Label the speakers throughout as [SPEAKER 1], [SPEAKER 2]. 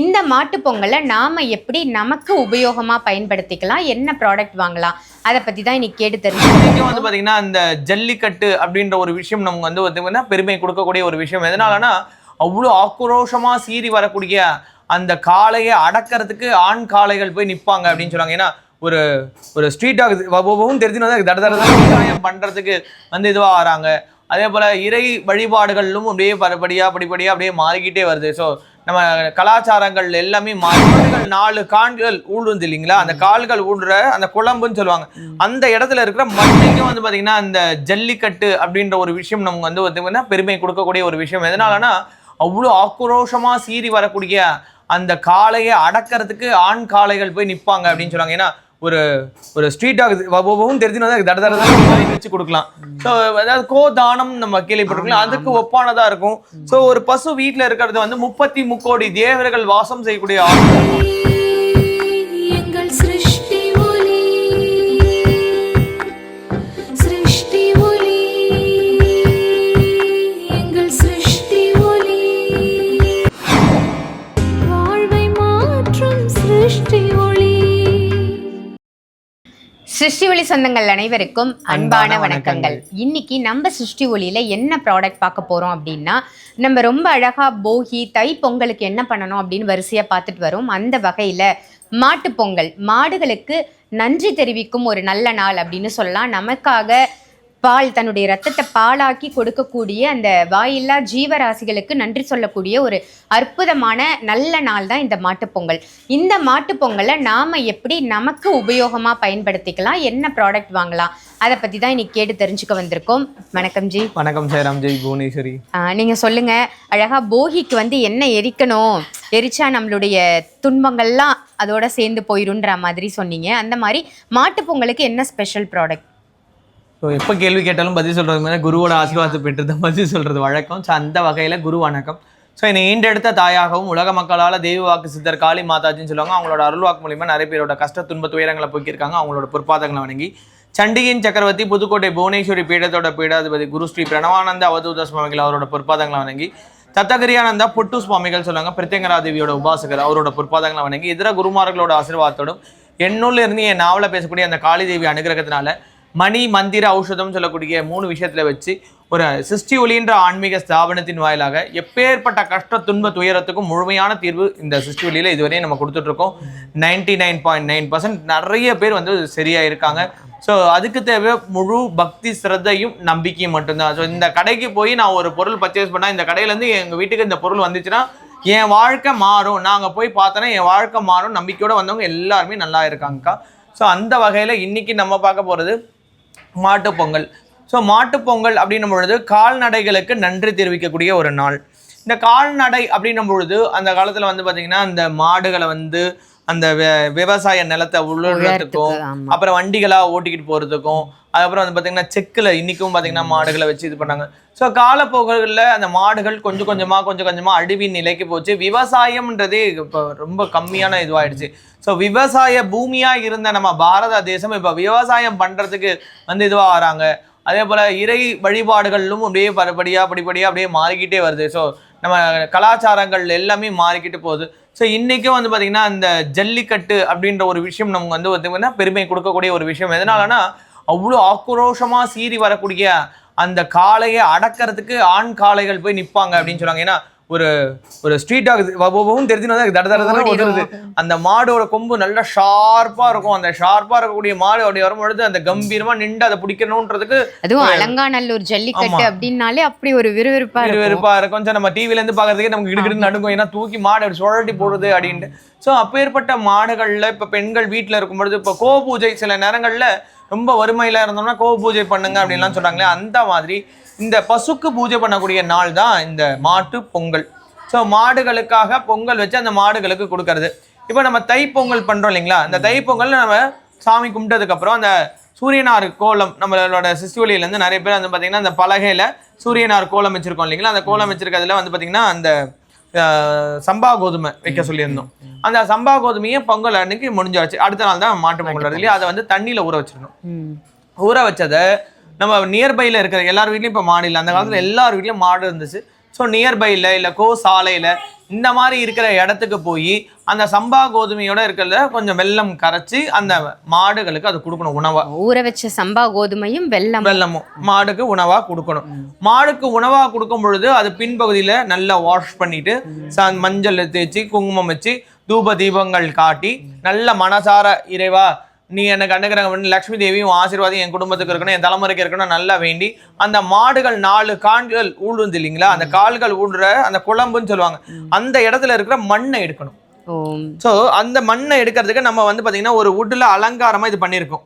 [SPEAKER 1] இந்த மாட்டுப்பொங்கலை நாம் எப்படி நமக்கு உபயோகமாக பயன்படுத்திக்கலாம் என்ன ப்ராடக்ட் வாங்கலாம் அதை பற்றி தான் இன்னைக்கு கேட்டு தெரிஞ்சு
[SPEAKER 2] வந்து பார்த்தீங்கன்னா இந்த ஜல்லிக்கட்டு அப்படின்ற ஒரு விஷயம் நமக்கு வந்து பார்த்தீங்கன்னா பெருமை கொடுக்கக்கூடிய ஒரு விஷயம் எதனாலனா அவ்வளோ ஆக்ரோஷமாக சீறி வரக்கூடிய அந்த காளையை அடக்கிறதுக்கு ஆண் காளைகள் போய் நிற்பாங்க அப்படின்னு சொல்லுவாங்க ஏன்னா ஒரு ஒரு ஸ்ட்ரீட் டாக் வந்து தெரிஞ்சுனா தட விவசாயம் பண்ணுறதுக்கு வந்து இதுவாக ஆகிறாங்க அதே போல் இறை வழிபாடுகளிலும் அப்படியே படிப்படியாக படிப்படியாக அப்படியே மாறிக்கிட்டே வருது ஸோ நம்ம கலாச்சாரங்கள் எல்லாமே மாறி நாலு கால்கள் ஊழுந்து இல்லைங்களா அந்த கால்கள் ஊடுற அந்த குழம்புன்னு சொல்லுவாங்க அந்த இடத்துல இருக்கிற மண்ணுக்கும் வந்து பார்த்தீங்கன்னா அந்த ஜல்லிக்கட்டு அப்படின்ற ஒரு விஷயம் நமக்கு வந்து பார்த்தீங்கன்னா பெருமை கொடுக்கக்கூடிய ஒரு விஷயம் எதனாலனா அவ்வளோ ஆக்ரோஷமாக சீறி வரக்கூடிய அந்த காளையை அடக்கிறதுக்கு ஆண் காளைகள் போய் நிற்பாங்க அப்படின்னு சொல்லுவாங்க ஏன்னா ஒரு ஒரு ஸ்ட்ரீட் டாக் ஒவ்வொன்றும் தெரிஞ்சுனா தட தட வச்சு கொடுக்கலாம் ஸோ அதாவது கோதானம் நம்ம கேள்விப்பட்டிருக்கலாம் அதுக்கு ஒப்பானதாக இருக்கும் ஸோ ஒரு பசு வீட்டில் இருக்கிறது வந்து முப்பத்தி முக்கோடி தேவர்கள் வாசம் செய்யக்கூடிய ஆகும்
[SPEAKER 1] சிருஷ்டி ஒளி சொந்தங்கள் அனைவருக்கும் அன்பான வணக்கங்கள் இன்னைக்கு நம்ம சிருஷ்டி ஒளியில என்ன ப்ராடக்ட் பார்க்க போறோம் அப்படின்னா நம்ம ரொம்ப அழகா போகி தை பொங்கலுக்கு என்ன பண்ணணும் அப்படின்னு வரிசையா பார்த்துட்டு வரோம் அந்த வகையில மாட்டு பொங்கல் மாடுகளுக்கு நன்றி தெரிவிக்கும் ஒரு நல்ல நாள் அப்படின்னு சொல்லலாம் நமக்காக பால் தன்னுடைய ரத்தத்தை பாலாக்கி கொடுக்கக்கூடிய அந்த வாயில்லா ஜீவராசிகளுக்கு நன்றி சொல்லக்கூடிய ஒரு அற்புதமான நல்ல நாள் தான் இந்த மாட்டுப்பொங்கல் இந்த மாட்டுப்பொங்கலை நாம் எப்படி நமக்கு உபயோகமாக பயன்படுத்திக்கலாம் என்ன ப்ராடக்ட் வாங்கலாம் அதை பற்றி தான் இன்னைக்கு கேட்டு தெரிஞ்சுக்க வந்திருக்கோம் வணக்கம் ஜி
[SPEAKER 3] வணக்கம் சேராம் ஜெய் புவனேஸ்வரி
[SPEAKER 1] நீங்கள் சொல்லுங்கள் அழகாக போகிக்கு வந்து என்ன எரிக்கணும் எரிச்சா நம்மளுடைய துன்பங்கள்லாம் அதோட சேர்ந்து போயிருன்ற மாதிரி சொன்னீங்க அந்த மாதிரி மாட்டுப்பொங்கலுக்கு என்ன ஸ்பெஷல் ப்ராடக்ட்
[SPEAKER 2] ஸோ எப்போ கேள்வி கேட்டாலும் பதில் சொல்கிறது மாதிரி குருவோட ஆசீர்வாதத்தை பெற்றது பதில் சொல்கிறது வழக்கம் ஸோ அந்த வகையில் குரு வணக்கம் ஸோ என்னை ஈண்டெடுத்த தாயாகவும் உலக மக்களால் தெய்வ வாக்கு சித்தர் காளி மாதாஜின்னு சொல்லுவாங்க அவங்களோட அருள்வாக்கு மூலியமாக நிறைய பேரோட கஷ்ட துன்ப துயரங்களை போக்கியிருக்காங்க அவங்களோட பொற்பாதங்களை வணங்கி சண்டிகின் சக்கரவர்த்தி புதுக்கோட்டை புவனேஸ்வரி பீடத்தோட பீடாதிபதி குரு ஸ்ரீ பிரணவானந்த அவதூத சுவாமிகள் அவரோட பொற்பாதங்களை வணங்கி தத்தகிரியானந்தா பொட்டு சுவாமிகள் சொல்லுவாங்க பிரத்யங்கராதேவியோட தேவியோட உபாசகர் அவரோட பொற்பாதங்களை வணங்கி இதர குருமார்களோட ஆசீர்வாதத்தோடும் என்னுள்ள இருந்து என் நாவலை பேசக்கூடிய அந்த காளி தேவி அனுகிரகத்தினால மணி மந்திர ஔஷதம் சொல்லக்கூடிய மூணு விஷயத்தில் வச்சு ஒரு சிஸ்டி ஒளின்ற ஆன்மீக ஸ்தாபனத்தின் வாயிலாக எப்பேற்பட்ட கஷ்ட துன்ப துயரத்துக்கும் முழுமையான தீர்வு இந்த சிஸ்டி ஒளியில் இதுவரையும் நம்ம கொடுத்துட்ருக்கோம் ninety nine point nine percent நிறைய பேர் வந்து சரியாக இருக்காங்க ஸோ அதுக்கு தேவை முழு பக்தி சிரத்தையும் நம்பிக்கையும் மட்டும்தான் ஸோ இந்த கடைக்கு போய் நான் ஒரு பொருள் பர்ச்சேஸ் பண்ணால் இந்த கடையிலேருந்து எங்கள் வீட்டுக்கு இந்த பொருள் வந்துச்சுன்னா என் வாழ்க்கை மாறும் நாங்கள் போய் பார்த்தோன்னா என் வாழ்க்கை மாறும் நம்பிக்கையோடு வந்தவங்க எல்லாருமே நல்லா இருக்காங்கக்கா ஸோ அந்த வகையில் இன்றைக்கி நம்ம பார்க்க போகிறது மாட்டுப்பொங்கல் ஸோ பொங்கல் அப்படின்னும் பொழுது கால்நடைகளுக்கு நன்றி தெரிவிக்கக்கூடிய ஒரு நாள் இந்த கால்நடை அப்படின்னும் பொழுது அந்த காலத்தில் வந்து பார்த்திங்கன்னா அந்த மாடுகளை வந்து அந்த விவசாய நிலத்தை உள்ளதுக்கும் அப்புறம் வண்டிகளா ஓட்டிக்கிட்டு போறதுக்கும் அதுக்கப்புறம் வந்து பாத்தீங்கன்னா செக்கில் இன்னைக்கும் பாத்தீங்கன்னா மாடுகளை வச்சு இது பண்ணாங்க ஸோ காலப்போக்குகளில் அந்த மாடுகள் கொஞ்சம் கொஞ்சமா கொஞ்சம் கொஞ்சமா அழிவின் நிலைக்கு போச்சு விவசாயம்ன்றதே இப்போ ரொம்ப கம்மியான இதுவாயிடுச்சு ஸோ விவசாய பூமியா இருந்த நம்ம பாரத தேசம் இப்போ விவசாயம் பண்றதுக்கு வந்து இதுவாக வராங்க அதே போல் இறை வழிபாடுகளிலும் அப்படியே படிப்படியாக படிப்படியாக அப்படியே மாறிக்கிட்டே வருது ஸோ நம்ம கலாச்சாரங்கள் எல்லாமே மாறிக்கிட்டு போகுது ஸோ இன்றைக்கும் வந்து பார்த்திங்கன்னா இந்த ஜல்லிக்கட்டு அப்படின்ற ஒரு விஷயம் நமக்கு வந்து பார்த்திங்கன்னா பெருமை கொடுக்கக்கூடிய ஒரு விஷயம் எதனாலனா அவ்வளோ ஆக்ரோஷமாக சீறி வரக்கூடிய அந்த காளையை அடக்கிறதுக்கு ஆண் காளைகள் போய் நிற்பாங்க அப்படின்னு சொல்லுவாங்க ஏன்னா ஒரு ஒரு ஸ்ட்ரீட் டாக் ஒவ்வொன்னு தெரிஞ்சுனா தட தட தட அந்த மாடோட கொம்பு நல்லா ஷார்ப்பா இருக்கும் அந்த ஷார்ப்பா இருக்கக்கூடிய மாடு அப்படி வரும்பொழுது அந்த கம்பீரமா நின்று அதை பிடிக்கணுன்றதுக்கு
[SPEAKER 1] அதுவும் ஒரு ஜல்லிக்கட்டு அப்படின்னாலே அப்படி ஒரு விறுவிறுப்பா விறுவிறுப்பா
[SPEAKER 2] இருக்கும் நம்ம நம்ம இருந்து பார்க்கறதுக்கே நமக்கு இடுக்கு நடுங்கும் ஏன்னா தூக்கி மாடு அப்படி சுழட்டி போடுறது அப்படின்ட்டு ஸோ அப்பேற்பட்ட மாடுகளில் இப்போ பெண்கள் வீட்டில் பொழுது இப்போ கோபூஜை சில நேரங்களில் ரொம்ப வறுமையில் இருந்தோம்னா கோவ பூஜை பண்ணுங்க அப்படின்லாம் சொல்கிறாங்களே அந்த மாதிரி இந்த பசுக்கு பூஜை பண்ணக்கூடிய நாள் தான் இந்த மாட்டு பொங்கல் ஸோ மாடுகளுக்காக பொங்கல் வச்சு அந்த மாடுகளுக்கு கொடுக்கறது இப்போ நம்ம தைப்பொங்கல் பண்ணுறோம் இல்லைங்களா அந்த தைப்பொங்கல் நம்ம சாமி கும்பிட்டதுக்கப்புறம் அந்த சூரியனார் கோலம் நம்மளோட சிசுவலியிலேருந்து நிறைய பேர் வந்து பார்த்திங்கன்னா அந்த பலகையில் சூரியனார் கோலம் வச்சுருக்கோம் இல்லைங்களா அந்த கோலம் வச்சுருக்கிறதுல வந்து பார்த்திங்கன்னா அந்த சம்பா கோதுமை வைக்க சொல்லியிருந்தோம் அந்த சம்பா கோதுமையை பொங்கல் அன்னைக்கு முடிஞ்சாச்சு அடுத்த நாள் தான் மாட்டு பொங்கல் வருது இல்லையா அதை வந்து தண்ணியில் ஊற வச்சிடணும் ஊற வச்சதை நம்ம நியர்பையில் இருக்கிற எல்லார் வீட்லையும் இப்போ மாடு இல்லை அந்த காலத்தில் எல்லார் வீட்லையும் மாடு இருந்துச்சு ஸோ நியர்பையில் இல்லை கோ சாலையில் இந்த மாதிரி இருக்கிற இடத்துக்கு போய் அந்த சம்பா கோதுமையோட இருக்கிறத கொஞ்சம் வெள்ளம் கரைச்சி அந்த மாடுகளுக்கு அது கொடுக்கணும் உணவா
[SPEAKER 1] ஊற வச்ச சம்பா கோதுமையும் வெள்ளம்
[SPEAKER 2] வெள்ளமும் மாடுக்கு உணவா கொடுக்கணும் மாடுக்கு உணவா கொடுக்கும் பொழுது அது பின்பகுதியில நல்லா வாஷ் பண்ணிட்டு மஞ்சள் தேய்ச்சி குங்குமம் வச்சு தூப தீபங்கள் காட்டி நல்ல மனசார இறைவா நீ எனக்கு அனுகிரகம் பண்ணி லக்ஷ்மி தேவியும் ஆசீர்வாதம் என் குடும்பத்துக்கு இருக்கணும் என் தலைமுறைக்கு இருக்கணும் நல்லா வேண்டி அந்த மாடுகள் நாலு கால்கள் ஊழுந்து இல்லைங்களா அந்த கால்கள் ஊடுற அந்த குழம்புன்னு சொல்லுவாங்க அந்த இடத்துல இருக்கிற மண்ணை எடுக்கணும் ஸோ அந்த மண்ணை எடுக்கிறதுக்கு நம்ம வந்து பார்த்தீங்கன்னா ஒரு வுட்டில் அலங்காரமாக இது பண்ணியிருக்கோம்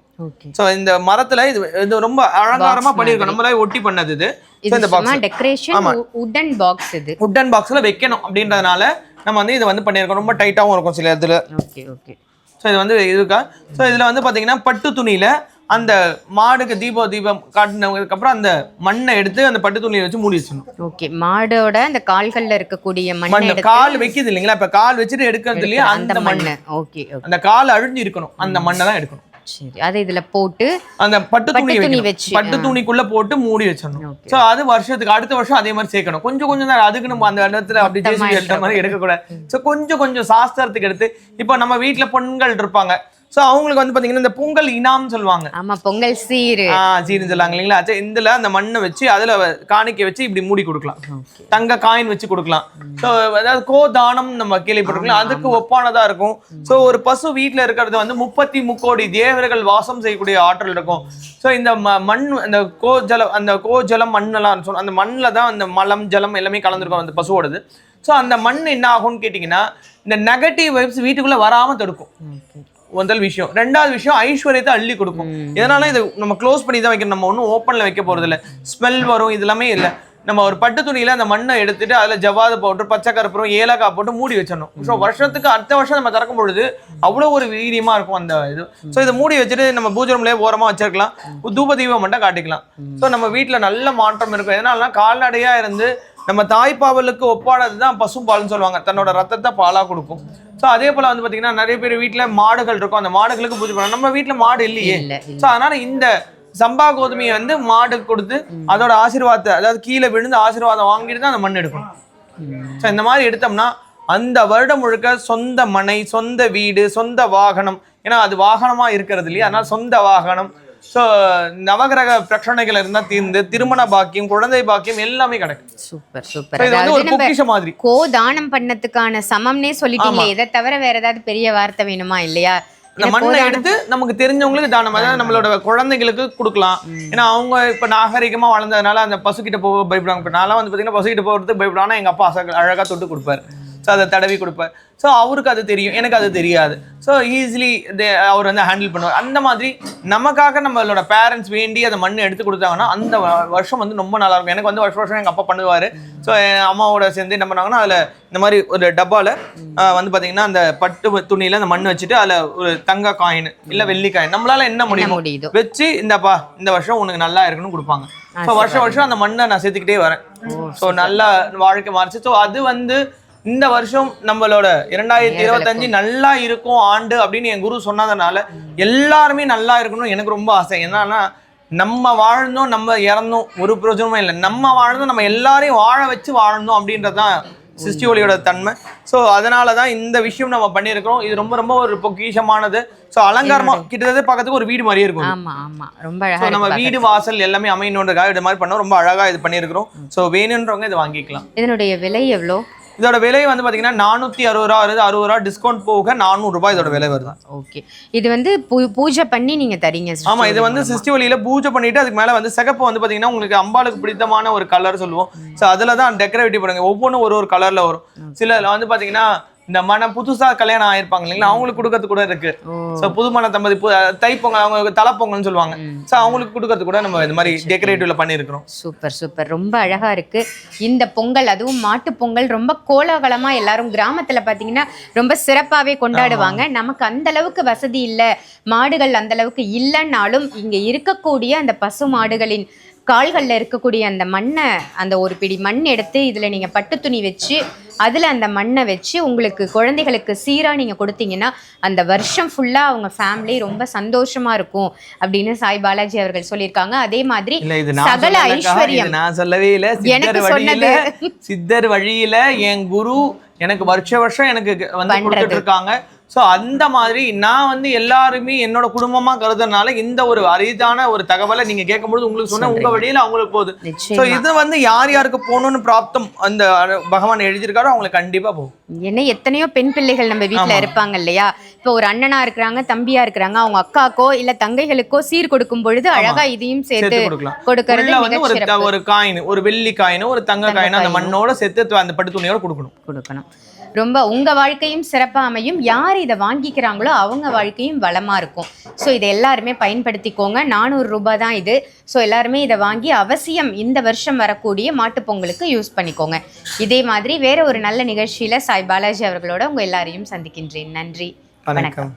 [SPEAKER 2] ஸோ இந்த மரத்துல இது இது ரொம்ப அலங்காரமா பண்ணிருக்கோம் நம்மளே ஒட்டி பண்ணது இது
[SPEAKER 1] இந்த பாக்ஸ் டெக்கரேஷன் உடன் பாக்ஸ் இது
[SPEAKER 2] பாக்ஸ்ல வைக்கணும் அப்படின்றதுனால நம்ம வந்து இதை வந்து பண்ணியிருக்கோம் ரொம்ப டைட்டாகவும் இருக்கும் சில இடத்துல ஓகே ஓகே ஸோ இது வந்து இருக்கா ஸோ இதில் வந்து பார்த்தீங்கன்னா பட்டு துணியில் அந்த மாடுக்கு தீபம் தீபம் காட்டினதுக்கு அப்புறம் அந்த மண்ணை எடுத்து அந்த பட்டு துணியை வச்சு மூடி வச்சிடணும்
[SPEAKER 1] ஓகே மாடோட அந்த கால்கள்ல இருக்கக்கூடிய மண்
[SPEAKER 2] கால் வைக்கிறது இல்லைங்களா இப்ப கால் வச்சுட்டு எடுக்கிறது இல்லையா அந்த மண்ணை ஓகே அந்த கால் அழிஞ்சு இருக்கணும் அந்த மண்ணை தான் எடுக்கணும்
[SPEAKER 1] சரி அதை இதுல போட்டு
[SPEAKER 2] அந்த பட்டு துணி துணி வச்சு பட்டு துணிக்குள்ள போட்டு மூடி வச்சிடணும் சோ அது வருஷத்துக்கு அடுத்த வருஷம் அதே மாதிரி சேர்க்கணும் கொஞ்சம் கொஞ்சம் தான் அதுக்கு நம்ம அந்த இடத்துல அப்படி ஜேசிபி எடுத்த மாதிரி எடுக்கக்கூடாது சோ கொஞ்சம் கொஞ்சம் சாஸ்திரத்துக்கு எடுத்து இப்ப நம்ம வீட்டுல பெண்கள் இருப்பாங்க ஸோ அவங்களுக்கு வந்து பார்த்தீங்கன்னா இந்த பொங்கல் இனாம் சொல்லுவாங்க
[SPEAKER 1] ஆமா பொங்கல் சீரு
[SPEAKER 2] ஆ சீருன்னு சொல்லுவாங்க இல்லைங்களா சரி இதில் அந்த மண்ணை வச்சு அதில் காணிக்க வச்சு இப்படி மூடி கொடுக்கலாம் தங்க காயின் வச்சு கொடுக்கலாம் ஸோ அதாவது கோதானம் நம்ம கேள்விப்பட்டிருக்கலாம் அதுக்கு ஒப்பானதாக இருக்கும் ஸோ ஒரு பசு வீட்டில் இருக்கிறது வந்து முப்பத்தி முக்கோடி தேவர்கள் வாசம் செய்யக்கூடிய ஆற்றல் இருக்கும் ஸோ இந்த மண் அந்த கோஜலம் அந்த கோஜலம் மண்ணெல்லாம் சொன்ன அந்த மண்ணில் தான் அந்த மலம் ஜலம் எல்லாமே கலந்துருக்கும் அந்த பசுவோடது ஸோ அந்த மண் என்ன ஆகும்னு கேட்டிங்கன்னா இந்த நெகட்டிவ் வைப்ஸ் வீட்டுக்குள்ளே வராமல் தடுக்கும் முதல் விஷயம் ரெண்டாவது விஷயம் ஐஸ்வர்யத்தை அள்ளி கொடுக்கும் இதனால இது நம்ம க்ளோஸ் பண்ணி தான் வைக்கணும் நம்ம ஒன்றும் ஓப்பனில் வைக்க போகிறது இல்லை ஸ்மெல் வரும் இது எல்லாமே இல்லை நம்ம ஒரு பட்டு துணியில் அந்த மண்ணை எடுத்துட்டு அதில் ஜவாது பவுடர் பச்சை கருப்புறம் ஏலக்காய் போட்டு மூடி வச்சிடணும் ஸோ வருஷத்துக்கு அடுத்த வருஷம் நம்ம திறக்கும் பொழுது அவ்வளோ ஒரு வீரியமாக இருக்கும் அந்த இது ஸோ இதை மூடி வச்சுட்டு நம்ம பூஜை ரூம்லேயே ஓரமாக வச்சிருக்கலாம் தூப தீபம் மட்டும் காட்டிக்கலாம் ஸோ நம்ம வீட்டில் நல்ல மாற்றம் இருக்கும் எதனால கால்நடையாக இருந்து நம்ம தாய்ப்பாவலுக்கு ஒப்பானது தான் பசும்பால்னு சொல்லுவாங்க தன்னோட ரத்தத்தை பாலாக கொடுக்கும் ஸோ அதே போல் வந்து பார்த்தீங்கன்னா நிறைய பேர் வீட்டில் மாடுகள் இருக்கும் அந்த மாடுகளுக்கு பூஜை பண்ண நம்ம வீட்டில் மாடு இல்லையே ஸோ அதனால இந்த சம்பா கோதுமையை வந்து மாடுக்கு கொடுத்து அதோட ஆசீர்வாதத்தை அதாவது கீழே விழுந்து ஆசீர்வாதம் வாங்கிட்டு தான் அந்த மண் எடுக்கணும் ஸோ இந்த மாதிரி எடுத்தோம்னா அந்த வருடம் முழுக்க சொந்த மனை சொந்த வீடு சொந்த வாகனம் ஏன்னா அது வாகனமாக இருக்கிறது இல்லையா அதனால் சொந்த வாகனம் ஸோ நவகிரக பிரச்சனைகள் இருந்தால் தீர்ந்து திருமண பாக்கியம் குழந்தை பாக்கியம் எல்லாமே கிடைக்கும்
[SPEAKER 1] சூப்பர் சூப்பர்
[SPEAKER 2] இது வந்து ஒரு பொக்கிஷ மாதிரி
[SPEAKER 1] கோ தானம் பண்ணதுக்கான சமம்னே சொல்லிட்டீங்க இதை தவிர வேற ஏதாவது பெரிய வார்த்தை வேணுமா இல்லையா
[SPEAKER 2] இந்த மண்ணை எடுத்து நமக்கு தெரிஞ்சவங்களுக்கு தானம் அதாவது நம்மளோட குழந்தைங்களுக்கு கொடுக்கலாம் ஏன்னா அவங்க இப்ப நாகரிகமா வளர்ந்ததுனால அந்த பசுக்கிட்ட போக பயப்படுவாங்க இப்ப நான் வந்து பாத்தீங்கன்னா பசுக்கிட்ட போகிறதுக்கு பயப்படுவாங்க எங்க அப்பா அழகா தொட்டு கொடுப்பாரு ஸோ அதை தடவி கொடுப்பார் ஸோ அவருக்கு அது தெரியும் எனக்கு அது தெரியாது ஸோ ஈஸிலி அவர் வந்து ஹேண்டில் பண்ணுவார் அந்த மாதிரி நமக்காக நம்மளோட பேரண்ட்ஸ் வேண்டி அதை மண் எடுத்து கொடுத்தாங்கன்னா அந்த வருஷம் வந்து ரொம்ப நல்லா இருக்கும் எனக்கு வந்து வருஷம் வருஷம் எங்கள் அப்பா பண்ணுவார் ஸோ என் அம்மாவோட சேர்ந்து என்ன பண்ணாங்கன்னா அதில் இந்த மாதிரி ஒரு டப்பாவில் வந்து பார்த்தீங்கன்னா அந்த பட்டு துணியில் அந்த மண் வச்சுட்டு அதில் ஒரு தங்க காயின் இல்லை வெள்ளி காயின் நம்மளால என்ன முடியும் வச்சு இந்தப்பா இந்த வருஷம் உனக்கு நல்லா இருக்குன்னு கொடுப்பாங்க ஸோ வருஷம் வருஷம் அந்த மண்ணை நான் சேர்த்துக்கிட்டே வரேன் ஸோ நல்லா வாழ்க்கை மாறிச்சு ஸோ அது வந்து இந்த வருஷம் நம்மளோட இரண்டாயிரத்தி இருபத்தஞ்சு நல்லா இருக்கும் ஆண்டு அப்படின்னு என் குரு சொன்னதுனால எல்லாருமே நல்லா இருக்கணும்னு எனக்கு ரொம்ப ஆசை என்னன்னா நம்ம வாழ்ந்தோம் நம்ம இறந்தோம் ஒரு பிரச்சனமும் இல்லை நம்ம வாழ்ந்தோம் நம்ம எல்லாரையும் வாழ வச்சு வாழணும் அப்படின்றதான் சிஸ்டி ஒலியோட தன்மை ஸோ அதனால தான் இந்த விஷயம் நம்ம பண்ணியிருக்கிறோம் இது ரொம்ப ரொம்ப ஒரு பொக்கிஷமானது ஸோ அலங்காரமா கிட்டத்தட்ட பக்கத்துக்கு ஒரு வீடு மாதிரி
[SPEAKER 1] இருக்கும் ரொம்ப
[SPEAKER 2] நம்ம வீடு வாசல் எல்லாமே அமையணுன்றதுக்காக இது மாதிரி பண்ணோம் ரொம்ப அழகா இது பண்ணியிருக்கிறோம் ஸோ வேணுன்றவங்க இது வாங்கிக்கலாம்
[SPEAKER 1] இதனுடைய விலை எவ்வளோ
[SPEAKER 2] இதோட விலை வந்து பார்த்தீங்கன்னா நானூற்றி அறுபது ரூபா வருது அறுபது ரூபா டிஸ்கவுண்ட் போக நானூறுரூபா இதோட விலை வருது
[SPEAKER 1] ஓகே இது வந்து பூஜை பண்ணி நீங்கள் தரீங்க
[SPEAKER 2] ஆமாம் இது வந்து சிஸ்டி வழியில பூஜை பண்ணிட்டு அதுக்கு மேலே வந்து சிகப்பு வந்து பார்த்தீங்கன்னா உங்களுக்கு அம்பாளுக்கு பிடித்தமான ஒரு கலர் சொல்லுவோம் ஸோ அதில் தான் டெக்கரேட்டிவ் பண்ணுங்க ஒவ்வொன்றும் ஒரு ஒரு கலரில் வரும் சில வந்து பார்த்தீங்கன்னா இந்த மனம் புதுசா கல்யாணம் ஆயிருப்பாங்க இல்லைங்களா அவங்களுக்கு கொடுக்கறது கூட இருக்கு புது மன தம்பதி தைப்பொங்கல் அவங்க தலைப்பொங்கல்னு சொல்லுவாங்க சோ அவங்களுக்கு கொடுக்கறது கூட நம்ம இந்த மாதிரி டெக்கரேட்டிவ்ல பண்ணிருக்கிறோம்
[SPEAKER 1] சூப்பர் சூப்பர் ரொம்ப அழகா இருக்கு இந்த பொங்கல் அதுவும் மாட்டு பொங்கல் ரொம்ப கோலாகலமா எல்லாரும் கிராமத்துல பாத்தீங்கன்னா ரொம்ப சிறப்பாவே கொண்டாடுவாங்க நமக்கு அந்த அளவுக்கு வசதி இல்லை மாடுகள் அந்த அளவுக்கு இல்லைன்னாலும் இங்க இருக்கக்கூடிய அந்த பசு மாடுகளின் கால்களில் இருக்கக்கூடிய அந்த மண்ணை அந்த ஒரு பிடி மண் எடுத்து இதில் நீங்கள் பட்டு துணி வச்சு அதில் அந்த மண்ணை வச்சு உங்களுக்கு குழந்தைகளுக்கு சீராக நீங்கள் கொடுத்தீங்கன்னா அந்த வருஷம் ஃபுல்லாக அவங்க ஃபேமிலி ரொம்ப சந்தோஷமாக இருக்கும் அப்படின்னு சாய் பாலாஜி அவர்கள் சொல்லியிருக்காங்க அதே மாதிரி சகல ஐஸ்வர்யம்
[SPEAKER 2] நான் சொல்லவே இல்லை எனக்கு சொன்னது சித்தர் வழியில் என் குரு எனக்கு வருஷ வருஷம் எனக்கு வந்து இருக்காங்க ஸோ அந்த மாதிரி நான் வந்து எல்லாருமே என்னோட குடும்பமா கருதுறதுனால இந்த ஒரு அரிதான ஒரு தகவலை நீங்க கேட்கும்போது உங்களுக்கு சொன்ன உங்க வழியில் அவங்களுக்கு போகுது ஸோ இது வந்து யார் யாருக்கு போகணும்னு பிராப்தம் அந்த பகவான் எழுதியிருக்காரோ அவங்களுக்கு கண்டிப்பா போகும்
[SPEAKER 1] என்ன எத்தனையோ பெண் பிள்ளைகள் நம்ம வீட்டில் இருப்பாங்க இல்லையா இப்போ ஒரு அண்ணனா இருக்கிறாங்க தம்பியா இருக்கிறாங்க அவங்க அக்காக்கோ இல்ல தங்கைகளுக்கோ சீர் கொடுக்கும் பொழுது அழகா இதையும் சேர்த்து கொடுக்கறது வந்து ஒரு
[SPEAKER 2] ஒரு காயின் ஒரு வெள்ளி காயினோ ஒரு தங்க காயினு அந்த மண்ணோட சேர்த்து அந்த துணியோட கொடுக்கணும்
[SPEAKER 1] கொடுக்கணும் ரொம்ப உங்க வாழ்க்கையும் சிறப்பா அமையும் யார் இதை வாங்கிக்கிறாங்களோ அவங்க வாழ்க்கையும் வளமா இருக்கும் ஸோ இதை எல்லாருமே பயன்படுத்திக்கோங்க நானூறு ரூபாய் தான் இது ஸோ எல்லாருமே இதை வாங்கி அவசியம் இந்த வருஷம் வரக்கூடிய மாட்டுப்பொங்கலுக்கு யூஸ் பண்ணிக்கோங்க இதே மாதிரி வேற ஒரு நல்ல நிகழ்ச்சியில சாய் பாலாஜி அவர்களோட உங்க எல்லாரையும் சந்திக்கின்றேன் நன்றி
[SPEAKER 3] வணக்கம்